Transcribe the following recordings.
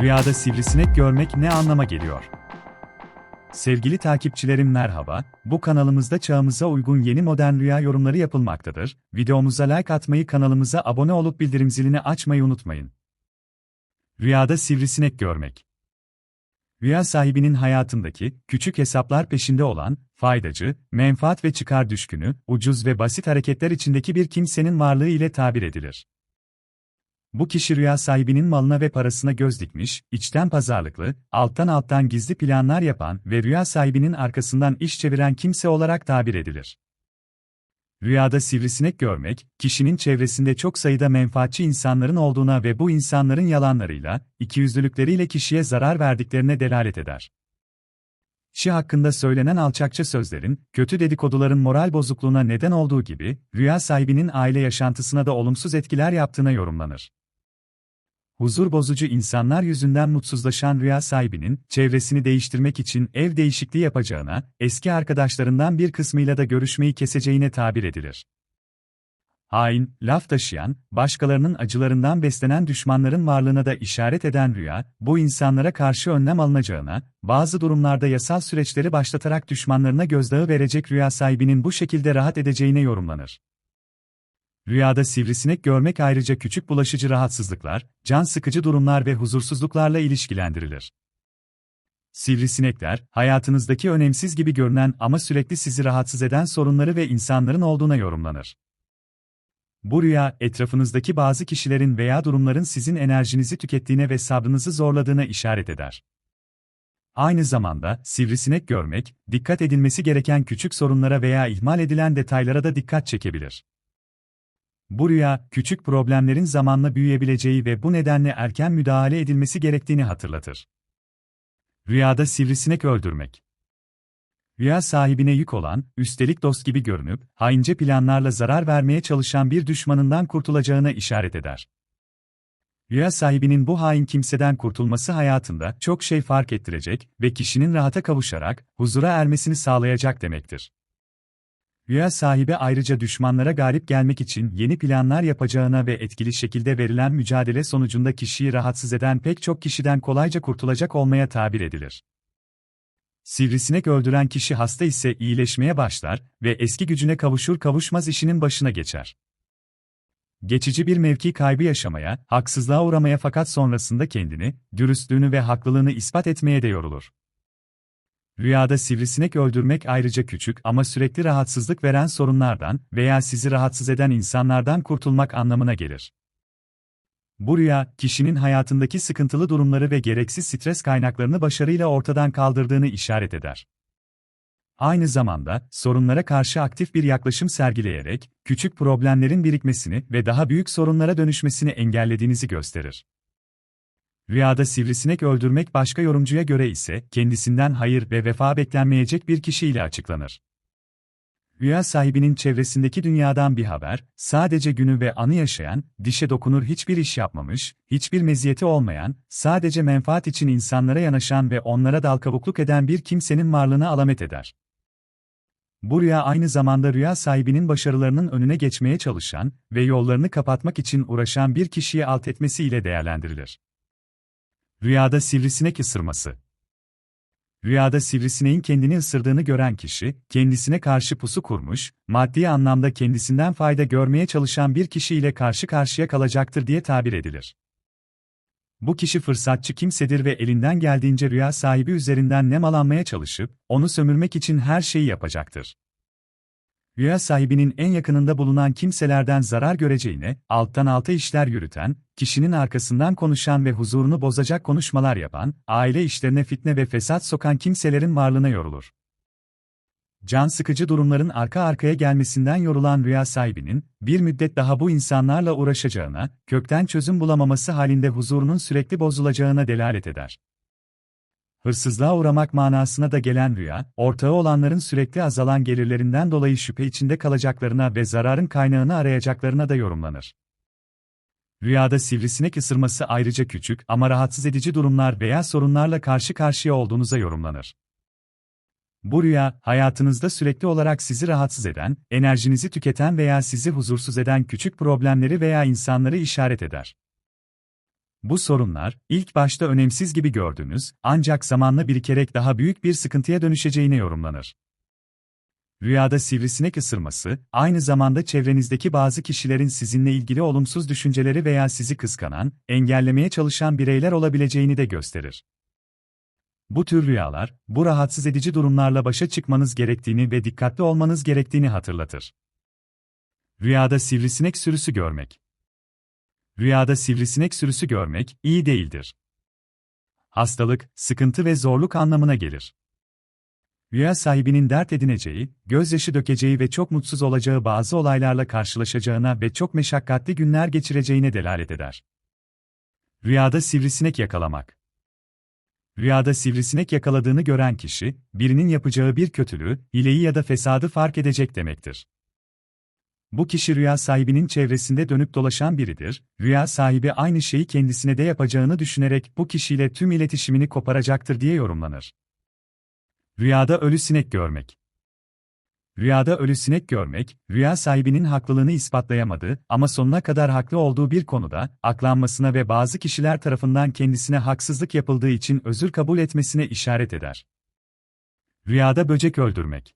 Rüyada sivrisinek görmek ne anlama geliyor? Sevgili takipçilerim merhaba, bu kanalımızda çağımıza uygun yeni modern rüya yorumları yapılmaktadır. Videomuza like atmayı, kanalımıza abone olup bildirim zilini açmayı unutmayın. Rüyada sivrisinek görmek. Rüya sahibinin hayatındaki, küçük hesaplar peşinde olan, faydacı, menfaat ve çıkar düşkünü, ucuz ve basit hareketler içindeki bir kimsenin varlığı ile tabir edilir. Bu kişi rüya sahibinin malına ve parasına göz dikmiş, içten pazarlıklı, alttan alttan gizli planlar yapan ve rüya sahibinin arkasından iş çeviren kimse olarak tabir edilir. Rüyada sivrisinek görmek, kişinin çevresinde çok sayıda menfaatçi insanların olduğuna ve bu insanların yalanlarıyla, ikiyüzlülükleriyle kişiye zarar verdiklerine delalet eder. Kişi hakkında söylenen alçakça sözlerin, kötü dedikoduların moral bozukluğuna neden olduğu gibi, rüya sahibinin aile yaşantısına da olumsuz etkiler yaptığına yorumlanır. Huzur bozucu insanlar yüzünden mutsuzlaşan rüya sahibinin, çevresini değiştirmek için ev değişikliği yapacağına, eski arkadaşlarından bir kısmıyla da görüşmeyi keseceğine tabir edilir. Hain, laf taşıyan, başkalarının acılarından beslenen düşmanların varlığına da işaret eden rüya, bu insanlara karşı önlem alınacağına, bazı durumlarda yasal süreçleri başlatarak düşmanlarına gözdağı verecek rüya sahibinin bu şekilde rahat edeceğine yorumlanır. Rüyada sivrisinek görmek ayrıca küçük bulaşıcı rahatsızlıklar, can sıkıcı durumlar ve huzursuzluklarla ilişkilendirilir. Sivrisinekler, hayatınızdaki önemsiz gibi görünen ama sürekli sizi rahatsız eden sorunları ve insanların olduğuna yorumlanır. Bu rüya, etrafınızdaki bazı kişilerin veya durumların sizin enerjinizi tükettiğine ve sabrınızı zorladığına işaret eder. Aynı zamanda, sivrisinek görmek, dikkat edilmesi gereken küçük sorunlara veya ihmal edilen detaylara da dikkat çekebilir. Bu rüya, küçük problemlerin zamanla büyüyebileceği ve bu nedenle erken müdahale edilmesi gerektiğini hatırlatır. Rüyada sivrisinek öldürmek. Rüya sahibine yük olan, üstelik dost gibi görünüp, haince planlarla zarar vermeye çalışan bir düşmanından kurtulacağına işaret eder. Rüya sahibinin bu hain kimseden kurtulması hayatında çok şey fark ettirecek ve kişinin rahata kavuşarak huzura ermesini sağlayacak demektir. Rüya sahibi ayrıca düşmanlara galip gelmek için yeni planlar yapacağına ve etkili şekilde verilen mücadele sonucunda kişiyi rahatsız eden pek çok kişiden kolayca kurtulacak olmaya tabir edilir. Sivrisinek öldüren kişi hasta ise iyileşmeye başlar ve eski gücüne kavuşur kavuşmaz işinin başına geçer. Geçici bir mevki kaybı yaşamaya, haksızlığa uğramaya fakat sonrasında kendini, dürüstlüğünü ve haklılığını ispat etmeye de yorulur. Rüyada sivrisinek öldürmek ayrıca küçük ama sürekli rahatsızlık veren sorunlardan veya sizi rahatsız eden insanlardan kurtulmak anlamına gelir. Bu rüya, kişinin hayatındaki sıkıntılı durumları ve gereksiz stres kaynaklarını başarıyla ortadan kaldırdığını işaret eder. Aynı zamanda, sorunlara karşı aktif bir yaklaşım sergileyerek, küçük problemlerin birikmesini ve daha büyük sorunlara dönüşmesini engellediğinizi gösterir. Rüyada sivrisinek öldürmek başka yorumcuya göre ise kendisinden hayır ve vefa beklenmeyecek bir kişiyle açıklanır. Rüya sahibinin çevresindeki dünyadan bir haber, sadece günü ve anı yaşayan, dişe dokunur hiçbir iş yapmamış, hiçbir meziyeti olmayan, sadece menfaat için insanlara yanaşan ve onlara dalkavukluk eden bir kimsenin varlığına alamet eder. Bu rüya aynı zamanda rüya sahibinin başarılarının önüne geçmeye çalışan ve yollarını kapatmak için uğraşan bir kişiyi alt etmesiyle değerlendirilir. Rüyada sivrisinek ısırması. Rüyada sivrisineğin kendini ısırdığını gören kişi, kendisine karşı pusu kurmuş, maddi anlamda kendisinden fayda görmeye çalışan bir kişi ile karşı karşıya kalacaktır diye tabir edilir. Bu kişi fırsatçı kimsedir ve elinden geldiğince rüya sahibi üzerinden nemalanmaya çalışıp, onu sömürmek için her şeyi yapacaktır rüya sahibinin en yakınında bulunan kimselerden zarar göreceğine, alttan alta işler yürüten, kişinin arkasından konuşan ve huzurunu bozacak konuşmalar yapan, aile işlerine fitne ve fesat sokan kimselerin varlığına yorulur. Can sıkıcı durumların arka arkaya gelmesinden yorulan rüya sahibinin, bir müddet daha bu insanlarla uğraşacağına, kökten çözüm bulamaması halinde huzurunun sürekli bozulacağına delalet eder. Hırsızlığa uğramak manasına da gelen rüya, ortağı olanların sürekli azalan gelirlerinden dolayı şüphe içinde kalacaklarına ve zararın kaynağını arayacaklarına da yorumlanır. Rüyada sivrisinek ısırması ayrıca küçük ama rahatsız edici durumlar veya sorunlarla karşı karşıya olduğunuza yorumlanır. Bu rüya, hayatınızda sürekli olarak sizi rahatsız eden, enerjinizi tüketen veya sizi huzursuz eden küçük problemleri veya insanları işaret eder. Bu sorunlar, ilk başta önemsiz gibi gördüğünüz, ancak zamanla birikerek daha büyük bir sıkıntıya dönüşeceğine yorumlanır. Rüyada sivrisinek ısırması, aynı zamanda çevrenizdeki bazı kişilerin sizinle ilgili olumsuz düşünceleri veya sizi kıskanan, engellemeye çalışan bireyler olabileceğini de gösterir. Bu tür rüyalar, bu rahatsız edici durumlarla başa çıkmanız gerektiğini ve dikkatli olmanız gerektiğini hatırlatır. Rüyada sivrisinek sürüsü görmek. Rüyada sivrisinek sürüsü görmek iyi değildir. Hastalık, sıkıntı ve zorluk anlamına gelir. Rüya sahibinin dert edineceği, gözyaşı dökeceği ve çok mutsuz olacağı bazı olaylarla karşılaşacağına ve çok meşakkatli günler geçireceğine delalet eder. Rüyada sivrisinek yakalamak. Rüyada sivrisinek yakaladığını gören kişi, birinin yapacağı bir kötülüğü, hileyi ya da fesadı fark edecek demektir. Bu kişi rüya sahibinin çevresinde dönüp dolaşan biridir, rüya sahibi aynı şeyi kendisine de yapacağını düşünerek bu kişiyle tüm iletişimini koparacaktır diye yorumlanır. Rüyada ölü sinek görmek. Rüyada ölü sinek görmek, rüya sahibinin haklılığını ispatlayamadığı ama sonuna kadar haklı olduğu bir konuda, aklanmasına ve bazı kişiler tarafından kendisine haksızlık yapıldığı için özür kabul etmesine işaret eder. Rüyada böcek öldürmek.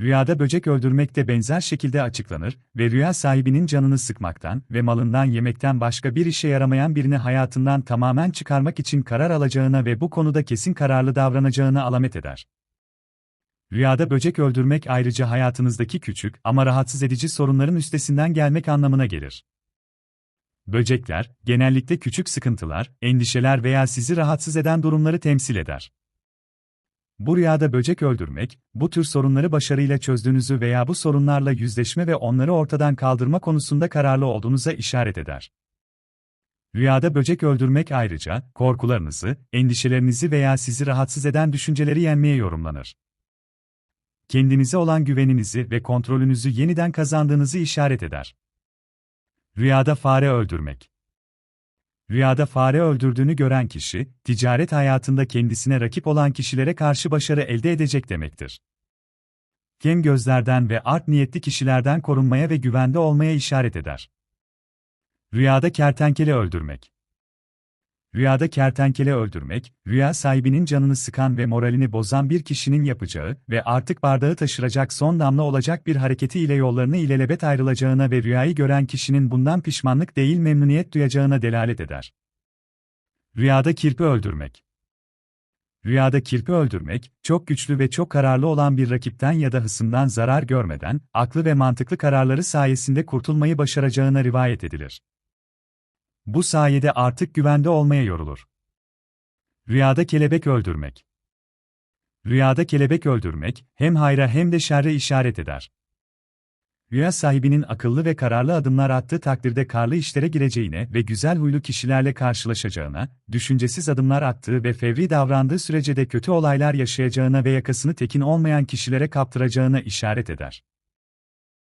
Rüyada böcek öldürmek de benzer şekilde açıklanır ve rüya sahibinin canını sıkmaktan ve malından yemekten başka bir işe yaramayan birini hayatından tamamen çıkarmak için karar alacağına ve bu konuda kesin kararlı davranacağına alamet eder. Rüyada böcek öldürmek ayrıca hayatınızdaki küçük ama rahatsız edici sorunların üstesinden gelmek anlamına gelir. Böcekler, genellikle küçük sıkıntılar, endişeler veya sizi rahatsız eden durumları temsil eder. Bu rüyada böcek öldürmek, bu tür sorunları başarıyla çözdüğünüzü veya bu sorunlarla yüzleşme ve onları ortadan kaldırma konusunda kararlı olduğunuza işaret eder. Rüyada böcek öldürmek ayrıca, korkularınızı, endişelerinizi veya sizi rahatsız eden düşünceleri yenmeye yorumlanır. Kendinize olan güveninizi ve kontrolünüzü yeniden kazandığınızı işaret eder. Rüyada fare öldürmek Rüyada fare öldürdüğünü gören kişi, ticaret hayatında kendisine rakip olan kişilere karşı başarı elde edecek demektir. Kem gözlerden ve art niyetli kişilerden korunmaya ve güvende olmaya işaret eder. Rüyada kertenkele öldürmek Rüyada kertenkele öldürmek, rüya sahibinin canını sıkan ve moralini bozan bir kişinin yapacağı ve artık bardağı taşıracak son damla olacak bir hareketi ile yollarını ilelebet ayrılacağına ve rüyayı gören kişinin bundan pişmanlık değil memnuniyet duyacağına delalet eder. Rüyada kirpi öldürmek Rüyada kirpi öldürmek, çok güçlü ve çok kararlı olan bir rakipten ya da hısımdan zarar görmeden, aklı ve mantıklı kararları sayesinde kurtulmayı başaracağına rivayet edilir. Bu sayede artık güvende olmaya yorulur. Rüyada kelebek öldürmek. Rüyada kelebek öldürmek, hem hayra hem de şerre işaret eder. Rüya sahibinin akıllı ve kararlı adımlar attığı takdirde karlı işlere gireceğine ve güzel huylu kişilerle karşılaşacağına, düşüncesiz adımlar attığı ve fevri davrandığı sürece de kötü olaylar yaşayacağına ve yakasını tekin olmayan kişilere kaptıracağına işaret eder.